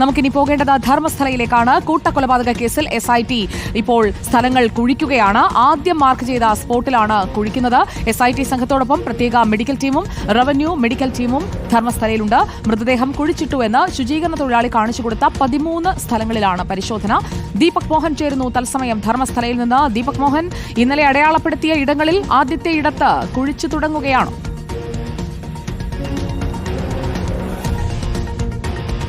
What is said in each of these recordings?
നമുക്കിനി പോകേണ്ടത് ധർമ്മസ്ഥലയിലേക്കാണ്. കൂട്ടക്കൊലപാതക കേസിൽ എസ് ഐ ടി ഇപ്പോൾ സ്ഥലങ്ങൾ കുഴിക്കുകയാണ്. ആദ്യം മാർക്ക് ചെയ്ത സ്പോട്ടിലാണ് കുഴിക്കുന്നത്. എസ് ഐ ടി സംഘത്തോടൊപ്പം പ്രത്യേക മെഡിക്കൽ ടീമും റവന്യൂ മെഡിക്കൽ ടീമും ധർമ്മസ്ഥലയിലുണ്ട്. മൃതദേഹം കുഴിച്ചിട്ടുവെന്ന് ശുചീകരണ തൊഴിലാളി കാണിച്ചു കൊടുത്ത പതിമൂന്ന് സ്ഥലങ്ങളിലാണ് പരിശോധന. ദീപക് മോഹൻ ചേരുന്നു തത്സമയം ധർമ്മസ്ഥലയിൽ നിന്ന്. ദീപക് മോഹൻ ഇന്നലെ അടയാളപ്പെടുത്തിയ ഇടങ്ങളിൽ ആദ്യത്തെ ഇടത്ത് കുഴിച്ചു തുടങ്ങുകയാണ്.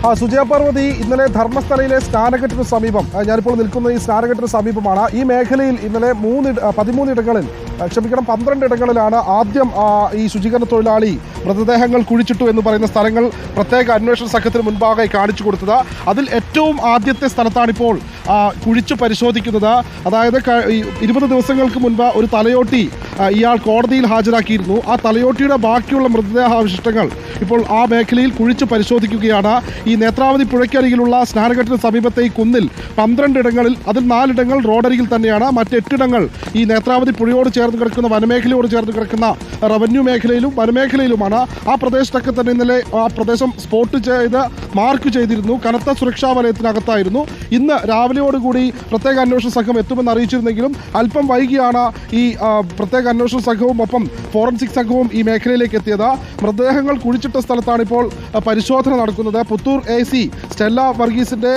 ആ സുജയ പാർവതി ഇന്നലെ ധർമ്മസ്ഥലയിലെ സ്നാനഘട്ടിന് സമീപം ഞാനിപ്പോൾ നിൽക്കുന്ന ഈ സ്നാനഘട്ടിന് സമീപമാണ്. ഈ മേഖലയിൽ ഇന്നലെ മൂന്ന് പതിമൂന്നിടങ്ങളിൽ ക്ഷമിക്കണം പന്ത്രണ്ട് ഇടങ്ങളിലാണ് ആദ്യം ഈ ശുചീകരണ തൊഴിലാളി മൃതദേഹങ്ങൾ കുഴിച്ചിട്ടു എന്ന് പറയുന്ന സ്ഥലങ്ങൾ പ്രത്യേക അന്വേഷണ സംഘത്തിന് മുൻപാകെ കാണിച്ചു കൊടുത്തത്. അതിൽ ഏറ്റവും ആദ്യത്തെ സ്ഥലത്താണിപ്പോൾ കുഴിച്ചു പരിശോധിക്കുന്നത്. അതായത് ഇരുപത് ദിവസങ്ങൾക്ക് മുൻപ് ഒരു തലയോട്ടി ഇയാൾ കോടതിയിൽ ഹാജരാക്കിയിരുന്നു. ആ തലയോട്ടിയുടെ ബാക്കിയുള്ള മൃതദേഹാവശിഷ്ടങ്ങൾ ഇപ്പോൾ ആ മേഖലയിൽ കുഴിച്ചു പരിശോധിക്കുകയാണ്. ഈ നേത്രാവതി പുഴയ്ക്കരികിലുള്ള സ്നാനഘട്ടിന് സമീപത്തെ ഈ കുന്നിൽ പന്ത്രണ്ട് ഇടങ്ങളിൽ അതിൽ നാലിടങ്ങൾ റോഡരികിൽ തന്നെയാണ്. മറ്റെട്ടിടങ്ങൾ ഈ നേത്രാവതി പുഴയോട് ചേർന്ന് കിടക്കുന്ന വനമേഖലയോട് ചേർന്ന് കിടക്കുന്ന റവന്യൂ മേഖലയിലും വനമേഖലയിലുമാണ്. ആ പ്രദേശത്തൊക്കെ തന്നെ ഇന്നലെ ആ പ്രദേശം സ്പോട്ട് ചെയ്ത് മാർക്ക് ചെയ്തിരുന്നു. കനത്ത സുരക്ഷാ വലയത്തിനകത്തായിരുന്നു. ഇന്ന് രാവിലെയോടുകൂടി പ്രത്യേക അന്വേഷണ സംഘം എത്തുമെന്ന് അറിയിച്ചിരുന്നെങ്കിലും അല്പം വൈകിയാണ് ഈ പ്രത്യേക അന്വേഷണ സംഘവും ഒപ്പം ഫോറൻസിക് സംഘവും ഈ മേഖലയിലേക്ക് എത്തിയത്. മൃതദേഹങ്ങൾ കുഴിച്ചിട്ട സ്ഥലത്താണ് ഇപ്പോൾ പരിശോധന നടക്കുന്നത്. പുത്തൂർ എ സി സ്റ്റെല്ല വർഗീസിന്റെ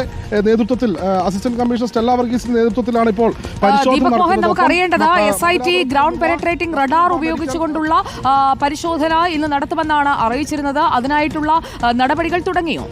നേതൃത്വത്തിൽ അസിസ്റ്റന്റ് കമ്മീഷണർ സ്റ്റെല്ല വർഗീസിന്റെ നേതൃത്വത്തിലാണ് ഇപ്പോൾ പരിശോധന. നമുക്ക് അറിയേണ്ടത് S I T ground penetrating radar ഉപയോഗിച്ചുകൊണ്ടുള്ള പരിശോധന ഇന്ന് നടത്തുമെന്നാണ് അറിയിച്ചിരുന്നത്. അതിനായിട്ടുള്ള നടപടികൾ തുടങ്ങിയോ?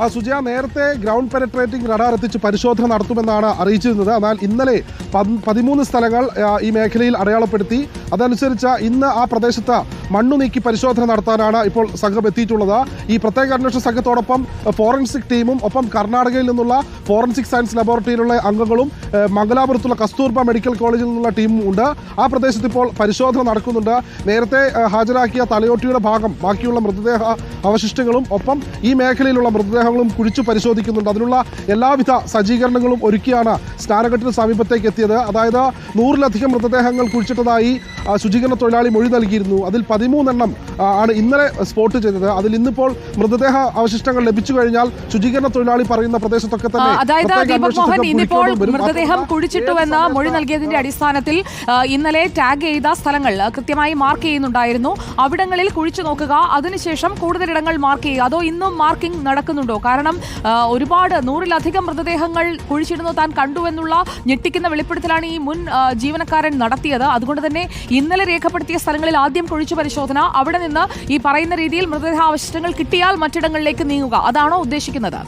ആ സുജയ നേരത്തെ ഗ്രൗണ്ട് പെനട്രേറ്റിംഗ് റഡാർ എത്തിച്ച് പരിശോധന നടത്തുമെന്നാണ് അറിയിച്ചിരുന്നത്. എന്നാൽ ഇന്നലെ പത്- പതിമൂന്ന് സ്ഥലങ്ങൾ ഈ മേഖലയിൽ അടയാളപ്പെടുത്തി. അതനുസരിച്ച് ഇന്ന് ആ പ്രദേശത്ത് മണ്ണു നീക്കി പരിശോധന നടത്താനാണ് ഇപ്പോൾ സംഘം എത്തിയിട്ടുള്ളത്. ഈ പ്രത്യേക അന്വേഷണ സംഘത്തോടൊപ്പം ഫോറൻസിക് ടീമും ഒപ്പം കർണാടകയിൽ നിന്നുള്ള ഫോറൻസിക് സയൻസ് ലബോറട്ടറിയിലുള്ള അംഗങ്ങളും മംഗലാപുരത്തുള്ള കസ്തൂർബ മെഡിക്കൽ കോളേജിൽ നിന്നുള്ള ടീമും ഉണ്ട്. ആ പ്രദേശത്ത് ഇപ്പോൾ പരിശോധന നടക്കുന്നുണ്ട്. നേരത്തെ ഹാജരാക്കിയ തലയോട്ടിയുടെ ഭാഗം ബാക്കിയുള്ള മൃതദേഹ അവശിഷ്ടങ്ങളും ഒപ്പം ഈ മേഖലയിലുള്ള മൃതദേഹങ്ങളും കുഴിച്ചു പരിശോധിക്കുന്നുണ്ട്. അതിനുള്ള എല്ലാവിധ സജ്ജീകരണങ്ങളും ഒരുക്കിയാണ് സ്നാനഘട്ടിന് സമീപത്തേക്ക് എത്തിയത്. അതായത് നൂറിലധികം മൃതദേഹങ്ങൾ കുഴിച്ചിട്ടതായി ശുചീകരണ തൊഴിലാളി മൊഴി നൽകിയിരുന്നു. അതിൽ പതിമൂന്നെണ്ണം ആണ് ഇന്നലെ സ്പോട്ട് ചെയ്തത്. അതിൽ ഇന്നിപ്പോൾ മൃതദേഹ അവശിഷ്ടങ്ങൾ ലഭിച്ചു കഴിഞ്ഞാൽ ശുചീകരണ തൊഴിലാളി പറയുന്ന പ്രദേശത്തൊക്കെ തന്നെ അതായത് ദീപക് മോഹൻ ഇന്നിപ്പോൾ മൃതദേഹം കുഴിച്ചിട്ടുവെന്ന മൊഴി നൽകിയതിന്റെ അടിസ്ഥാനത്തിൽ ഇന്നലെ ടാഗ് ചെയ്ത സ്ഥലങ്ങൾ കൃത്യമായി മാർക്ക് ചെയ്യുന്നുണ്ടായിരുന്നു. അവിടങ്ങളിൽ കുഴിച്ചു നോക്കുക അതിനുശേഷം കൂടുതലിടങ്ങൾ മാർക്ക് ചെയ്യുക. അതോ ഇന്നും മാർക്കിംഗ് നടക്കുന്നുണ്ടോ? കാരണം ഒരുപാട് നൂറിലധികം മൃതദേഹങ്ങൾ കുഴിച്ചിടുന്നു താൻ കണ്ടുവെന്നുള്ള ഞെട്ടിക്കുന്ന വെളിപ്പെടുത്തലാണ് ഈ മുൻ ജീവനക്കാരൻ നടത്തിയത്. അതുകൊണ്ട് തന്നെ ഇന്നലെ രേഖപ്പെടുത്തിയ സ്ഥലങ്ങളിൽ ആദ്യം കുഴിച്ചു പരിശോധന. അവിടെ നിന്ന് ഈ പറയുന്ന രീതിയിൽ മൃതദേഹാവശിഷ്ടങ്ങൾ കിട്ടിയാൽ മറ്റിടങ്ങളിലേക്ക് നീങ്ങുക. അതാണോ ഉദ്ദേശിക്കുന്നത്?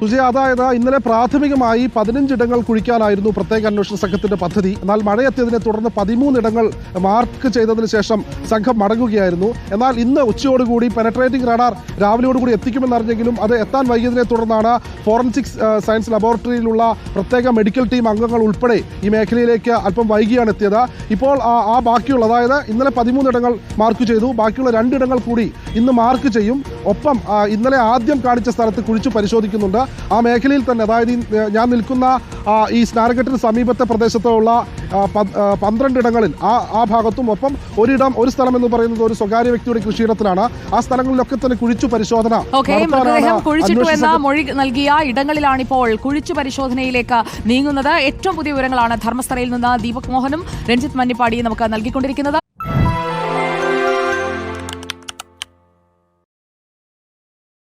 സുജയ അതായത് ഇന്നലെ പ്രാഥമികമായി പതിനഞ്ചിടങ്ങൾ കുഴിക്കാനായിരുന്നു പ്രത്യേക അന്വേഷണ സംഘത്തിന്റെ പദ്ധതി. എന്നാൽ മഴയെത്തിയതിനെ തുടർന്ന് പതിമൂന്നിടങ്ങൾ മാർക്ക് ചെയ്തതിനു ശേഷം സംഘം മടങ്ങുകയായിരുന്നു. എന്നാൽ ഇന്ന് ഉച്ചയോടുകൂടി പെനട്രേറ്റിംഗ് റഡാർ രാവിലെയോടുകൂടി എത്തിക്കുമെന്നറിഞ്ഞെങ്കിലും അത് എത്താൻ വൈകിയതിനെ തുടർന്നാണ് ഫോറൻസിക് സയൻസ് ലബോറട്ടറിയിലുള്ള പ്രത്യേക മെഡിക്കൽ ടീം അംഗങ്ങൾ ഉൾപ്പെടെ ഈ മേഖലയിലേക്ക് അല്പം വൈകിയാണ് എത്തിയത്. ഇപ്പോൾ ആ ബാക്കിയുള്ള അതായത് ഇന്നലെ പതിമൂന്നിടങ്ങൾ മാർക്ക് ചെയ്തു. ബാക്കിയുള്ള രണ്ടിടങ്ങൾ കൂടി ഇന്ന് മാർക്ക് ചെയ്യും. ഒപ്പം ഇന്നലെ ആദ്യം കാണിച്ച സ്ഥലത്ത് കുഴിച്ചു പരിശോധിക്കുന്നുണ്ട്. ആ മേഖലയിൽ തന്നെ അതായത് ഞാൻ നിൽക്കുന്ന ഈ സ്നാനഘട്ടിന് സമീപത്തെ പ്രദേശത്തുള്ള ആ, ഇടങ്ങളിൽ ആ, പന്ത്രണ്ടിടങ്ങളിൽ ആ ആ ഭാഗത്തും ഒപ്പം ഒരിടം ഒരു സ്ഥലം എന്ന് പറയുന്നത് ഒരു സ്വകാര്യ വ്യക്തിയുടെ കൃഷിയിടത്തിലാണ്. ആ സ്ഥലങ്ങളിലൊക്കെ തന്നെ കുഴിച്ചു പരിശോധന കുഴിച്ചിട്ടു എന്ന മൊഴി നൽകിയ ഇടങ്ങളിലാണ് ഇപ്പോൾ കുഴിച്ചു പരിശോധനയിലേക്ക് നീങ്ങുന്നത്. ഏറ്റവും പുതിയ വിവരങ്ങളാണ് ധർമ്മസ്ഥലയിൽ നിന്ന് ദീപക് മോഹനും രഞ്ജിത്ത് മഞ്ഞിപ്പാടിയും നമുക്ക് നൽകിക്കൊണ്ടിരിക്കുന്നത്.